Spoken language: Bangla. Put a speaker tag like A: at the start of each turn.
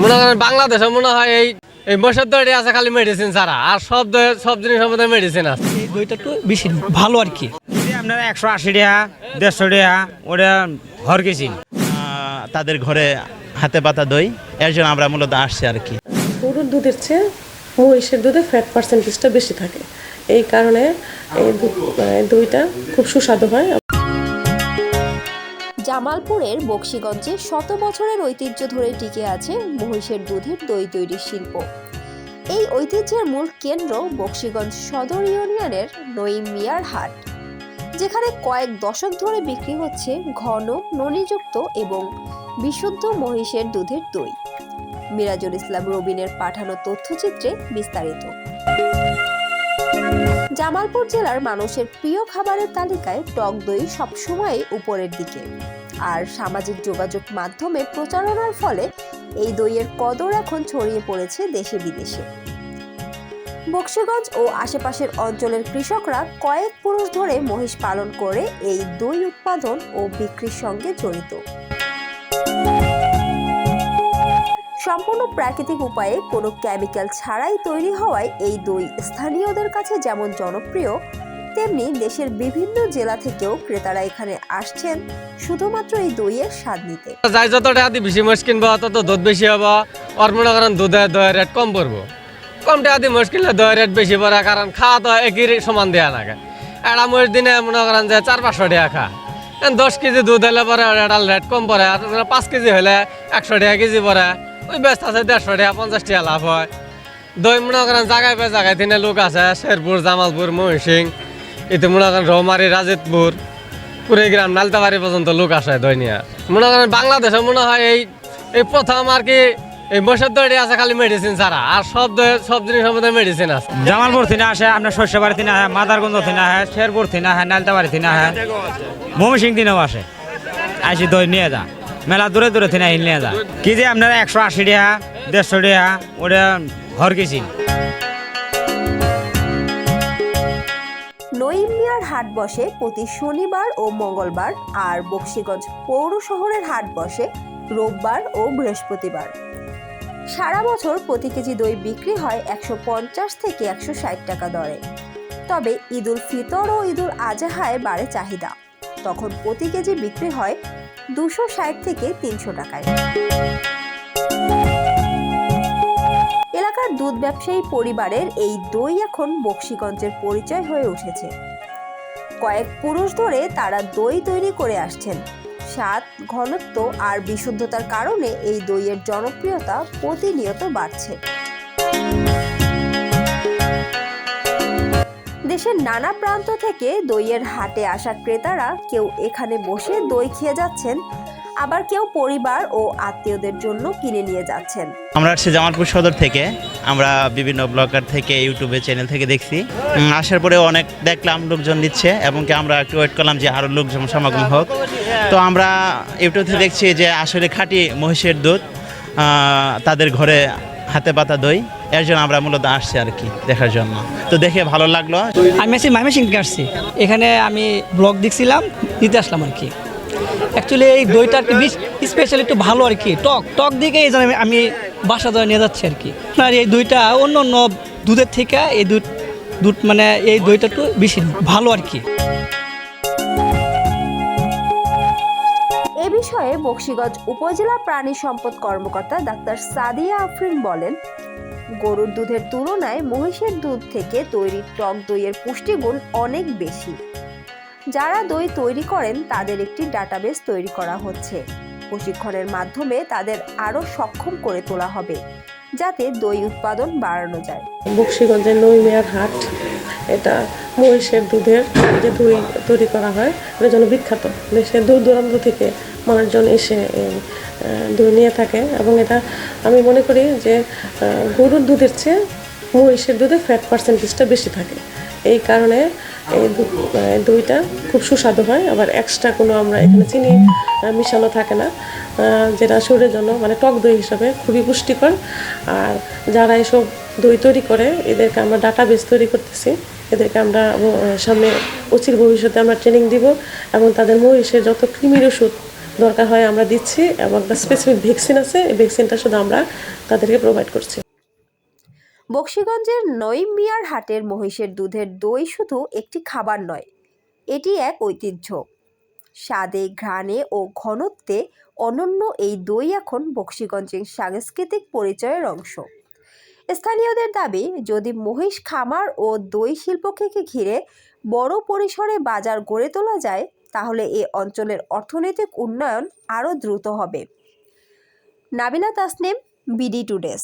A: মনে করেন বাংলাদেশে মনে হয় এই এই বছর দড়ি আছে খালি মেডিসিন ছাড়া আর সব সব জিনিসের মধ্যে মেডিসিন আছে।
B: এই দইটা একটু বেশি ভালো আর কি।
C: আপনার একশো আশি টাকা দেড়শো টাকা ওটা ঘর গেছি
D: আহ, তাদের ঘরে হাতে পাতা দই এর জন্য আমরা মূলত আসছি আর কি।
E: গরুর দুধের চেয়ে মহিষের দুধে ফ্যাট পার্সেন্টেজটা বেশি থাকে। এই কারণে এই মানে দইটা খুব সুস্বাদু হয়।
F: জামালপুরের বক্সিগঞ্জে শত বছরের ঐতিহ্য ধরে টিকে আছে মহিষের দুধের দই তৈরির শিল্প। এই ঐতিহ্যের মূল কেন্দ্র বক্সিগঞ্জ সদর ইউনিয়নের নঈম মিয়ার হাট, যেখানে কয়েক দশক ধরে বিক্রি হচ্ছে ঘন, ননিযুক্ত এবং বিশুদ্ধ মহিষের দুধের দই। মিরাজুল ইসলাম রবিনের পাঠানো তথ্যচিত্রে বিস্তারিত। জামালপুর জেলার মানুষের প্রিয় খাবারের তালিকায় টক দই সবসময় উপরের দিকে। আর সামাজিক যোগাযোগ মাধ্যমে প্রচারণার ফলে এই দইয়ের কদর এখন ছড়িয়ে পড়েছে দেশে বিদেশে বক্সিগঞ্জ ও আশেপাশের অঞ্চলের কৃষকরা কয়েক পুরুষ ধরে মহিষ পালন করে এই দই উৎপাদন ও বিক্রির সঙ্গে জড়িত। সম্পূর্ণ প্রাকৃতিক উপায়ে কোনো কেমিক্যাল ছাড়াই তৈরি হওয়ায় এই দই স্থানীয়দের কাছে যেমন জনপ্রিয় তেমনি দেশের বিভিন্ন জেলা থেকেও ক্রেতারা এখানে আসছেন শুধুমাত্র এই দইয়ের স্বাদ নিতে।
A: যাই যত টাকা বেশি মোষ কিনবো, তত দুধ বেশি হব। আর মনে করেন দুধের দইয়ের রেট কম পড়ব। কম টাকা দিয়ে মোষ কিনলে দইয়ের রেট বেশি পড়ে, কারণ খাওয়া তো একই সমান দেওয়া লাগে। একটা মোষ দিনে মনে করেন যে চার পাঁচশো টাকা খা। দশ কেজি দুধ হলে পরে এটা রেট কম পড়ে, আর পাঁচ কেজি হলে একশো টাকা কেজি পড়ে। ওই ব্যস্ত আছে দেড়শো টাকা, পঞ্চাশ টাকা লাভ হয়। দই মনে করেন জায়গায় পে জায়গায় তিনে লোক আছে, শেরপুর, জামালপুর মহিষিং এতে মনে করেন রৌমারি রাজিতপুর, কুড়িগ্রাম, নালতাবাড়ি পর্যন্ত লোক আসে দই নিয়ে মনে করেন বাংলাদেশে মনে হয় এই এই প্রথম আর কি এই বছর দইটি আছে খালি মেডিসিন ছাড়া, আর সব সব জিনিস মধ্যে মেডিসিন আছে।
C: জামালপুর থেকে আসে, আপনার শস্যবাড়ি থেকে আসে, মাদারগঞ্জ থেকে আসে, শেরপুর থেকে আসে, নালতাবাড়ি থেকে আসে ময়মনসিং দিনেও আসে। আসি দই নিয়ে যা, মেলা দূরে দূরে থেকে নিয়ে যা। কি যে আপনার একশো আশি টাকা, দেড়শো টাকা, ওটা ঘর গেছি
F: হাট বসে প্রতি শনিবার ও মঙ্গলবার আর বক্সিগঞ্জ পৌর শহরের হাট বসে রোববার ও বৃহস্পতিবার। সারা বছর প্রতি কেজি দই বিক্রি হয় একশো পঞ্চাশ থেকে একশো ষাট টাকা দরে। তবে ঈদুল ফিতর ও ঈদুল আজহায় বাড়ে চাহিদা। তখন প্রতি কেজি বিক্রি হয় দুশো ষাট থেকে তিনশো টাকায়। এলাকার দুধ ব্যবসায়ী পরিবারের এই দই এখন বক্সিগঞ্জের পরিচয় হয়ে উঠেছে। কয়েক পুরুষ ধরে তারা দই তৈরি করে আসছেন। স্বাদ, ঘনত্ব আর বিশুদ্ধতার কারণে এই দইয়ের জনপ্রিয়তা প্রতিনিয়ত বাড়ছে। দেশের নানা প্রান্ত থেকে দইয়ের হাটে আসা ক্রেতারা কেউ এখানে বসে দই খেয়ে যাচ্ছেন আবার কেউ পরিবার ও আত্মীয়দের জন্য কিনে নিয়ে যাচ্ছেন।
D: আমরা আসছি জামালপুর সদর থেকে। আমরা বিভিন্ন ব্লগার থেকে ইউটিউবে চ্যানেল থেকে দেখছি। আসার পরে অনেক দেখলাম লোকজন দিচ্ছে এবং কি আমরা একটু ওয়েট করলাম যে আরও লোকজন সমাগম হোক। তো আমরা ইউটিউব থেকে দেখছি যে আসলে খাঁটি মহিষের দুধ তাদের ঘরে হাতে পাতা দই এর জন্য আমরা মূলত আসছি আর কি দেখার জন্য। তো দেখে ভালো লাগল।
B: আমি আছি মাইমেসিং আসছি। এখানে আমি ব্লগ দেখছিলাম দিতে আসলাম আর কি। অ্যাকচুয়ালি এই দইটা আর কি স্পেশাল একটু ভালো আর কি। টক টক দিকে এই জন্য আমি- বাসা ধরে নিয়ে যাচ্ছি আর কি। আর এই দইটা অন্য অন্য দুধের থেকে এই দুধ দুধ মানে এই দইটা একটু বেশি ভালো আর কি।
F: বিষয়ে বক্সিগঞ্জ উপজেলা প্রাণী সম্পদ কর্মকর্তা ডাক্তার সাদিয়া আফরিন বলেন, গরুর দুধের তুলনায় মহিষের দুধ থেকে তৈরি টক দইয়ের পুষ্টিগুণ অনেক বেশি। যারা দই তৈরি করেন, তাদের একটি ডাটাবেস তৈরি করা হচ্ছে। প্রশিক্ষণের মাধ্যমে তাদের আরও সক্ষম করে তোলা হবে, যাতে দই উৎপাদন বাড়ানো যায়।
E: বক্সিগঞ্জের নৈমিয়ার হাট, এটা মহিষের দুধের যে দই তৈরি করা হয় এটার জন্য বিখ্যাত। দেশের দূর দূরান্ত থেকে মানুষজন এসে দই নিয়ে থাকে এবং এটা আমি মনে করি যে গরুর দুধের চেয়ে মহিষের দুধে ফ্যাট পার্সেন্টেজটা বেশি থাকে। এই কারণে এই দইটা খুব সুস্বাদু হয়। আবার এক্সট্রা কোনো আমরা এখানে চিনি মিশানো থাকে না। যেটা শরীরের জন্য মানে টক দই হিসাবে খুবই পুষ্টিকর। আর যারা এসব দই তৈরি করে, এদেরকে আমরা ডাটা ডাটাবেস তৈরি করতেছি। এদেরকে আমরা সামনে অচির ভবিষ্যতে আমরা ট্রেনিং দিব এবং তাদের মহিষের যত কৃমির ওষুধ দরকার হয় আমরা দিচ্ছি এবং একটা স্পেসিফিক ভ্যাকসিন আছে, এই ভ্যাকসিনটা শুধু আমরা তাদেরকে প্রোভাইড করছি।
F: বক্সিগঞ্জের নঈম মিয়ার হাটের মহিষের দুধের দই শুধু একটি খাবার নয়, এটি এক ঐতিহ্য। স্বাদে, ঘ্রাণে ও ঘনত্বে অনন্য এই দই এখন বক্সিগঞ্জের সাংস্কৃতিক পরিচয়ের অংশ। স্থানীয়দের দাবি, যদি মহিষ খামার ও দই শিল্পকে ঘিরে বড় পরিসরে বাজার গড়ে তোলা যায়, তাহলে এ অঞ্চলের অর্থনৈতিক উন্নয়ন আরও দ্রুত হবে। Nabila Tasnim, BD today's.